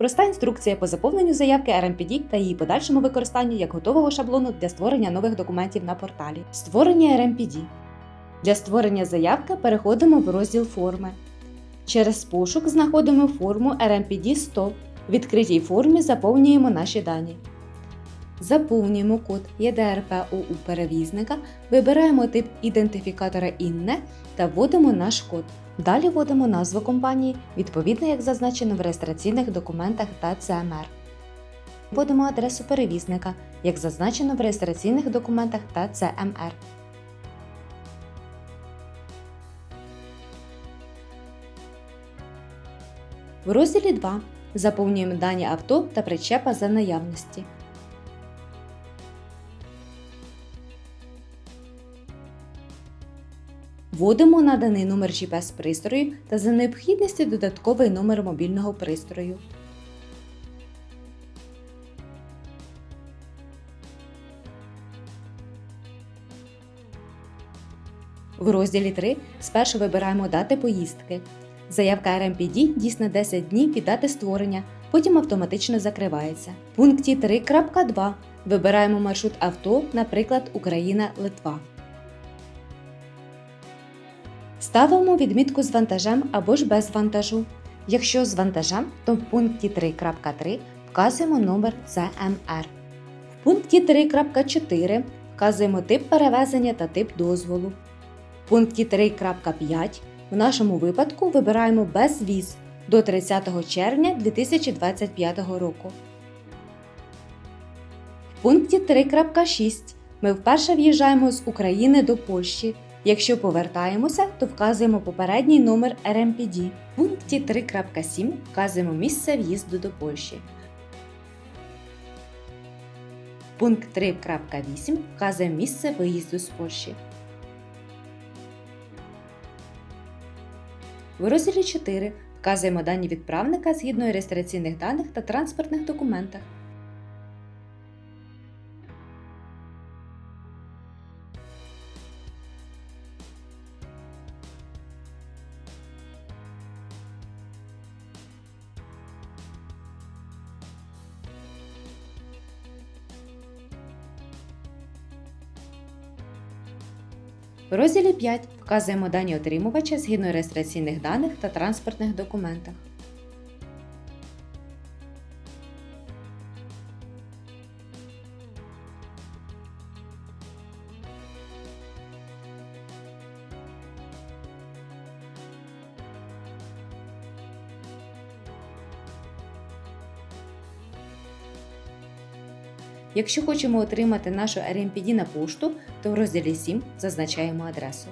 Проста інструкція по заповненню заявки RMPD та її подальшому використанню як готового шаблону для створення нових документів на порталі. Створення RMPD. Для створення заявки переходимо в розділ форми. Через пошук знаходимо форму RMPD 100. В відкритій формі заповнюємо наші дані. Заповнюємо код ЄДРПОУ перевізника, вибираємо тип ідентифікатора інне та вводимо наш код. Далі вводимо назву компанії, відповідно як зазначено в реєстраційних документах та ЦМР. Вводимо адресу перевізника, як зазначено в реєстраційних документах та ЦМР. В розділі 2 заповнюємо дані авто та причепа за наявності. Вводимо наданий номер GPS пристрою та за необхідності додатковий номер мобільного пристрою. В розділі 3 спершу вибираємо дати поїздки. Заявка RMPD дійсна 10 днів від дати створення, потім автоматично закривається. В пункті 3.2 вибираємо маршрут авто, наприклад, Україна-Литва. Ставимо відмітку з вантажем або ж без вантажу. Якщо з вантажем, то в пункті 3.3 вказуємо номер CMR. В пункті 3.4 вказуємо тип перевезення та тип дозволу. В пункті 3.5 в нашому випадку вибираємо без віз до 30 червня 2025 року. В пункті 3.6 ми вперше в'їжджаємо з України до Польщі. Якщо повертаємося, то вказуємо попередній номер RMPD. В пункті 3.7 вказуємо місце в'їзду до Польщі. Пункт 3.8 вказує місце виїзду з Польщі. В розділі 4 вказуємо дані відправника згідно реєстраційних даних та транспортних документах. В розділі 5 вказуємо дані отримувача згідно реєстраційних даних та транспортних документах. Якщо хочемо отримати нашу RMPD на пошту, то в розділі 7 зазначаємо адресу.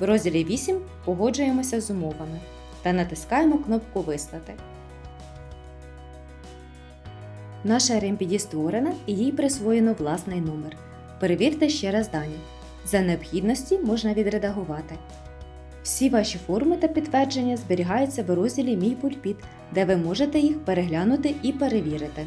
В розділі 8 погоджуємося з умовами та натискаємо кнопку Вислати. Наша RMPD створена і їй присвоєно власний номер. Перевірте ще раз дані. За необхідності можна відредагувати. Всі ваші форми та підтвердження зберігаються в розділі Мій пульпіт, де ви можете їх переглянути і перевірити.